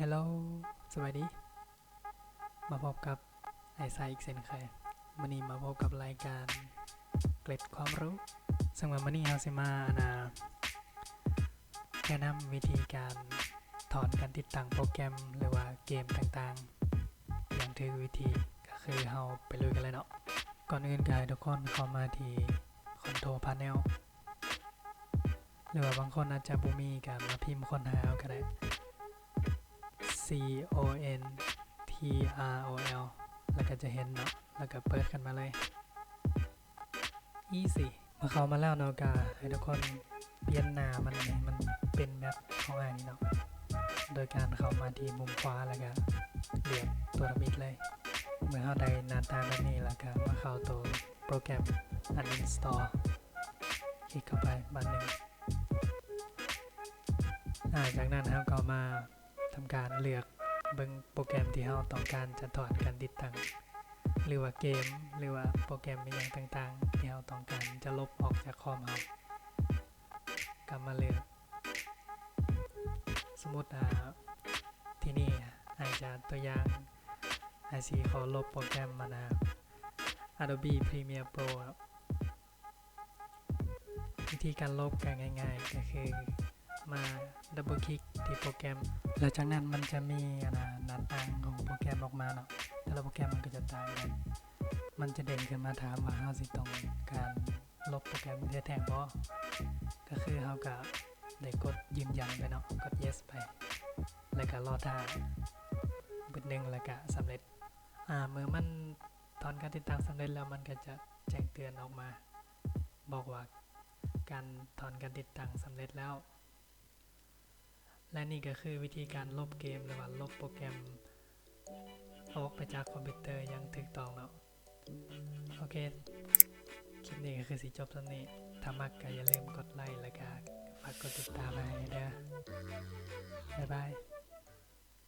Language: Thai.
ฮลสวัสดี มาพบกับไอไซอีกเช่นเคยวันนี้มาพบกับรายการเกล็ดความรู้ซึ่งวันนี้เราสิมานาแนะนำวิธีการถอนการติดตั้งโปรแกรมหรือว่าเกมต่างๆ อย่างถือวิธีก็คือเราไปลุยกันเลยเนาะ ก่อนอื่นก็ให้ทุกคนเข้ามาที่คอนโทรพาเนลหรือว่าบางคนอาจจะบ่มีก็มาพิมพ์ค้นหาเอาก็ได้ O N T R O L แล้วก็จะเห็นเนาะ แล้วก็เปิดกันมาเลย easy เมื่อเข้ามาแล้วเนาะก็ให้ทุกคนเปลี่ยนหน้ามันมันเป็นแบบของอันนี้เนาะ โดยการเข้ามาที่มุมขวาแล้วก็เลือกตัวระมิดเลย เมื่อเข้าได้หน้าตาแบบนี้แล้วก็มาเข้าตัวโปรแกรม uninstall คลิกเข้าไปบันหนึ่งจากนั้นเราก็มา ทำการเลือกเบิ่งโปรแกรมที่เราต้องการจะถอดการติดตั้งหรือว่าเกม หรือว่าโปรแกรมอย่างต่างๆ ที่เราต้องการจะลบออกจากคอมเรากลับมาเลือกสมมติอ่าที่นี่อาจจะตัวอย่างไอซีเขาลบโปรแกรมมานะครับ Adobe Premiere Pro ครับวิธีการลบกันง่าย ๆ ก็คือ มาดับเบิลคลิกที่โปรแกรมแล้วจากนั้นมันจะมีนะหน้าต่างของโปรแกรมออกมาเนาะแต่ละโปรแกรมมันก็จะต่างกันมันจะเด่นขึ้นมาถามว่าเราสิต้องการลบโปรแกรมเพื่อแทนบ่ก็คือเราก็ได้กดยืนยันไปเนาะกด yes ไป แล้วก็รอท่าบึดหนึ่งแล้วก็สำเร็จอ่าเมื่อมันถอนการติดตั้งสำเร็จแล้วมันก็จะแจ้งเตือนออกมา บอกว่าการถอนการติดตั้งสำเร็จแล้ว และนี่ก็คือวิธีการลบเกมหรือว่าลบโปรแกรมออกไปจากคอมพิวเตอร์ยังถูกต้องแล้ว โอเค คลิปนี้ก็คือสิจบตอนนี้ถ้ามักก็อย่าลืมกดไลค์และก็ฝากกดติดตามมาให้เด้อบ๊ายบาย